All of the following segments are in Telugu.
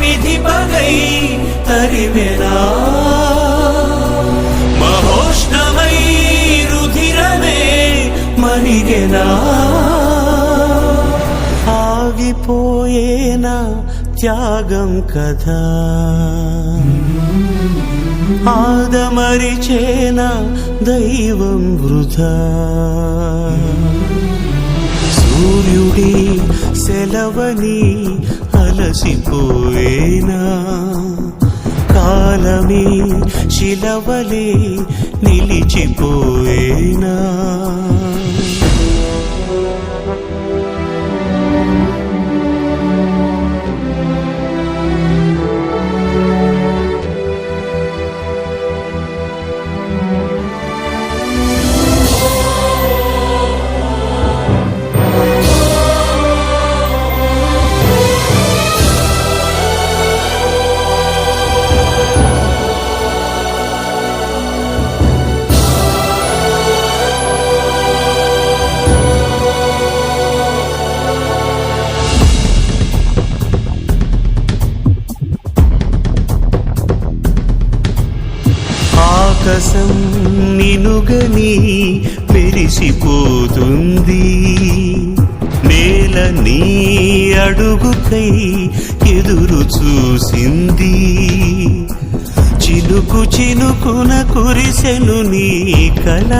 విధి పగై తరివెనా మహోష్ణమై రుధిరమే మరిగెనా ఆగిపోయేనా త్యాగం కదా ఆదమరిచేన దైవం వృధా సూర్యుడి సెలవని అలసిపోయేనా కాలమే శిలవలే నిలిచిపోయేనా? రసం నినుగని మెరిసిపోతుంది. నేల నీ అడుగుకై ఎదురు చూసింది. చినుకు చినుకున కురిసెను నీ కళ.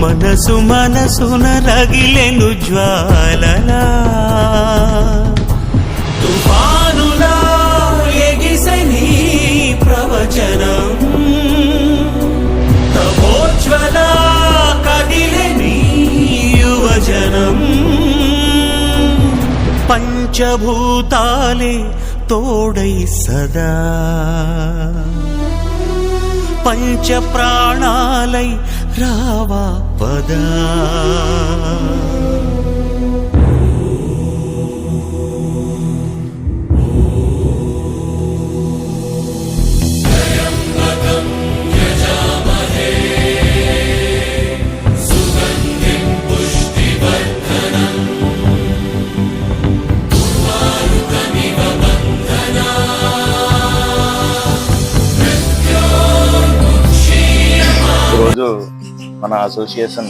మనసు మనసున రగిలెను జ్వాలలా. పంచభూతాలే తోడై సదా. పంచ ప్రాణాలై రావా పదా. ఈరోజు మన అసోసియేషన్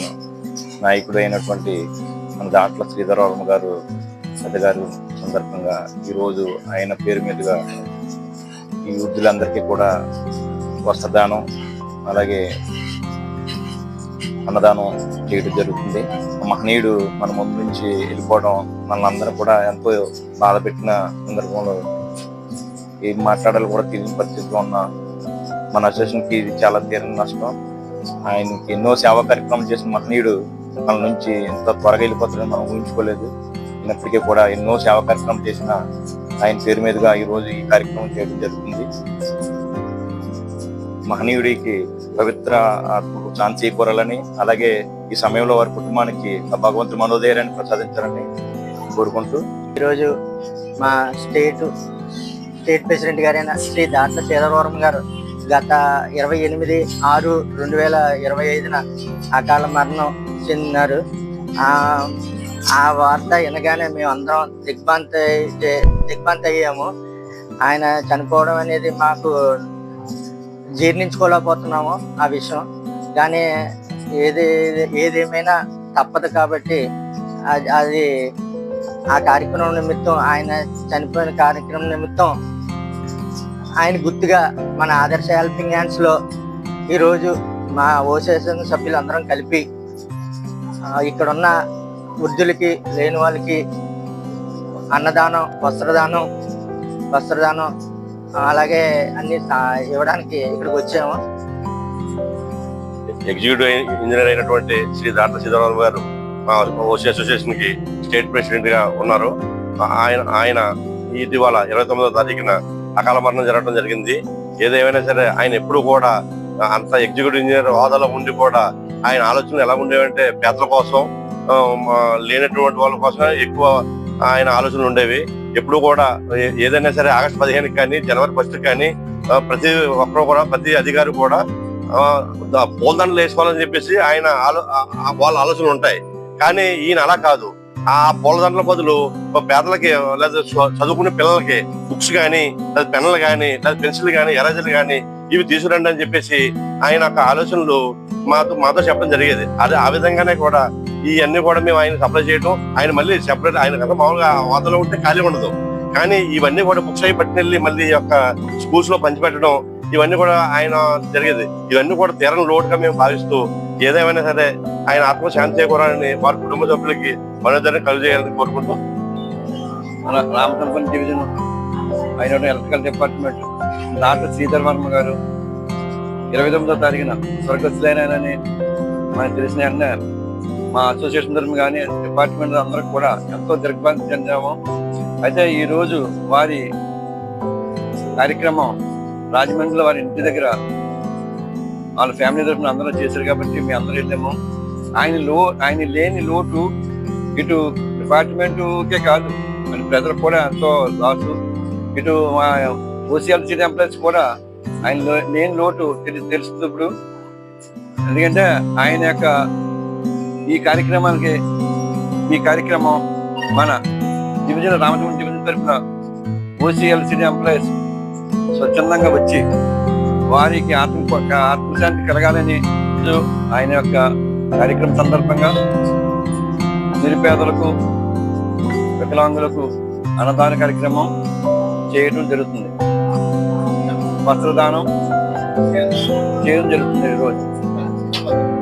నాయకుడు అయినటువంటి మన దాట్ల శ్రీధరవర్మ గారు పెద్దగారు సందర్భంగా ఈరోజు ఆయన పేరు మీదుగా ఈ వృద్ధులందరికీ కూడా వస్త్రదానం అలాగే అన్నదానం చేయడం జరుగుతుంది. మహనీయుడు మన ముందు నుంచి వెళ్ళిపోవడం మనల్ అందరూ కూడా ఎంతో బాధ పెట్టిన సందర్భంలో ఏం మాట్లాడాలి కూడా తెలియని పరిస్థితిలో ఉన్న మన అసోసియేషన్కి ఇది చాలా తీరని నష్టం. ఆయనకి ఎన్నో సేవా కార్యక్రమాలు చేసిన మహనీయుడు మన నుంచి ఎంత త్వరగా వెళ్ళిపోతుందని మనం ఊహించుకోలేదు. అయినప్పటికీ కూడా ఎన్నో సేవా కార్యక్రమం చేసిన ఆయన పేరు మీదుగా ఈ రోజు ఈ కార్యక్రమం చేయడం జరుగుతుంది. మహనీయుడికి పవిత్ర ఆత్మకు శాంతి చేకూరాలని అలాగే ఈ సమయంలో వారి కుటుంబానికి భగవంతుడు మనోధైర్యాన్ని ప్రసాదించాలని కోరుకుంటూ ఈరోజు మా స్టేట్ స్టేట్ ప్రెసిడెంట్ గారైన శ్రీ దాట్ల శ్రీధరవరం గారు గత ఇరవై ఎనిమిది ఆరు రెండు వేల ఇరవై ఐదున అకాల మరణం చెందినారు. ఆ వార్త వినగానే మేము అందరం దిగ్భ్రాంత దిగ్భ్రాంతి అయ్యాము. ఆయన చనిపోవడం అనేది మాకు జీర్ణించుకోలేకపోతున్నాము ఆ విషయం. కానీ ఏది ఏదేమైనా తప్పదు కాబట్టి అది- అది ఆ కార్యక్రమం నిమిత్తం ఆయన చనిపోయిన కార్యక్రమం నిమిత్తం ఆయన గుర్తుగా మన ఆదర్శ హెల్పింగ్ హ్యాండ్స్లో ఈరోజు మా ఓసేషన్ సభ్యులందరం కలిపి ఇక్కడున్న వృద్ధులకి లేని వాళ్ళకి అన్నదానం వస్త్రదానం వస్త్రదానం అలాగే అన్ని ఇవ్వడానికి ఇక్కడికి వచ్చాము. ఎగ్జిక్యూటివ్ ఇంజనీర్ అయినటువంటి శ్రీ దాట్ల సీతారాం గారు మా ఓసీ అసోసియేషన్కి స్టేట్ ప్రెసిడెంట్గా ఉన్నారు ఆయన ఆయన ఇటీవల ఇరవై తొమ్మిదో తారీఖున అకాల మరణం జరగడం జరిగింది. ఏదేమైనా సరే ఆయన ఎప్పుడు కూడా అంత ఎగ్జిక్యూటివ్ ఇంజనీర్ హోదాలో ఉండి కూడా ఆయన ఆలోచనలు ఎలా ఉండేవంటే పేదల కోసం లేనటువంటి వాళ్ళ కోసం ఎక్కువ ఆయన ఆలోచనలు ఉండేవి. ఎప్పుడు కూడా ఏదైనా సరే ఆగస్టు పదిహేనుకి కానీ జనవరి ఫస్ట్ కానీ ప్రతి ఒక్కరు కూడా ప్రతి అధికారి కూడా పూలదండలు వేసుకోవాలని చెప్పేసి ఆయన ఆలో- వాళ్ళ ఆలోచనలు ఉంటాయి. కానీ ఈయన అలా కాదు. ఆ పూలదండల బదులు పేదలకి లేదా చ- చదువుకునే పిల్లలకి బుక్స్ కానీ లేదా పెన్నులు కానీ లేదా పెన్సిల్ కానీ ఎరేజర్లు కానీ ఇవి తీసుకురండి అని చెప్పేసి ఆయన యొక్క ఆలోచనలు మాతో మాతో చెప్పడం జరిగేది. అదే ఆ విధంగానే కూడా ఈ అన్ని కూడా మేము ఆయన సప్లై చేయడం ఆయన మళ్ళీ సెపరేట్ ఆయన కదా మామూలుగా వాతలో ఉంటే ఖాళీ ఉండదు. కానీ ఇవన్నీ కూడా బుక్స్ అయి పట్టుకెళ్ళి వెళ్ళి మళ్ళీ ఈ యొక్క స్కూల్స్లో పంచిపెట్టడం ఇవన్నీ కూడా ఆయన జరిగేది. ఇవన్నీ కూడా తీరని లోటుగా మేము భావిస్తూ ఏదేమైనా సరే ఆయన ఆత్మ శాంతి చేకూరాలని వారి కుటుంబ సభ్యులకి మనోదరం కలుగజేయాలని కోరుకుంటూ మన రామచంద్రపురం డివిజన్ ఆయన electrical department. Doctor Sridhar Varma గారు. ఇరవై తొమ్మిదో తారీఖున స్వర్గస్థులైనని మనకు తెలిసిన వెంటనే మా అసోసియేషన్ తరఫున కానీ డిపార్ట్మెంట్ అందరికి కూడా ఎంతో దిగ్భ్రాంతి చెందాము. అయితే ఈరోజు వారి కార్యక్రమం రాజమండ్రిలో వారి ఇంటి దగ్గర వాళ్ళ ఫ్యామిలీ తరఫున అందరూ చేశారు కాబట్టి మేము అందరూ వెళ్ళాము. ఆయన లో ఆయన లేని లోటు ఇటు డిపార్ట్మెంట్కే కాదు మరి ప్రజలకు కూడా ఎంతో లాసు. ఇటు మా ఓసీఎల్సీ ఎంప్లాయీస్ కూడా ఆయన నేను లోటు తెలుస్తుంది ఇప్పుడు ఎందుకంటే ఆయన యొక్క ఈ కార్యక్రమానికి ఈ కార్యక్రమం మన డివిజన్ రామచంద్ర డివిజన్ తరఫున ఓసీఎల్సీ ఎంప్లాయీస్ స్వచ్ఛందంగా వచ్చి వారికి ఆత్మ ఆత్మశాంతి కలగాలని ఆయన యొక్క కార్యక్రమం సందర్భంగా నిరుపేదలకు వికలాంగులకు అన్నదాన కార్యక్రమం చేయడం జరుగుతుంది. వస్త్రదానం చేయడం జరుగుతుంది ఈరోజు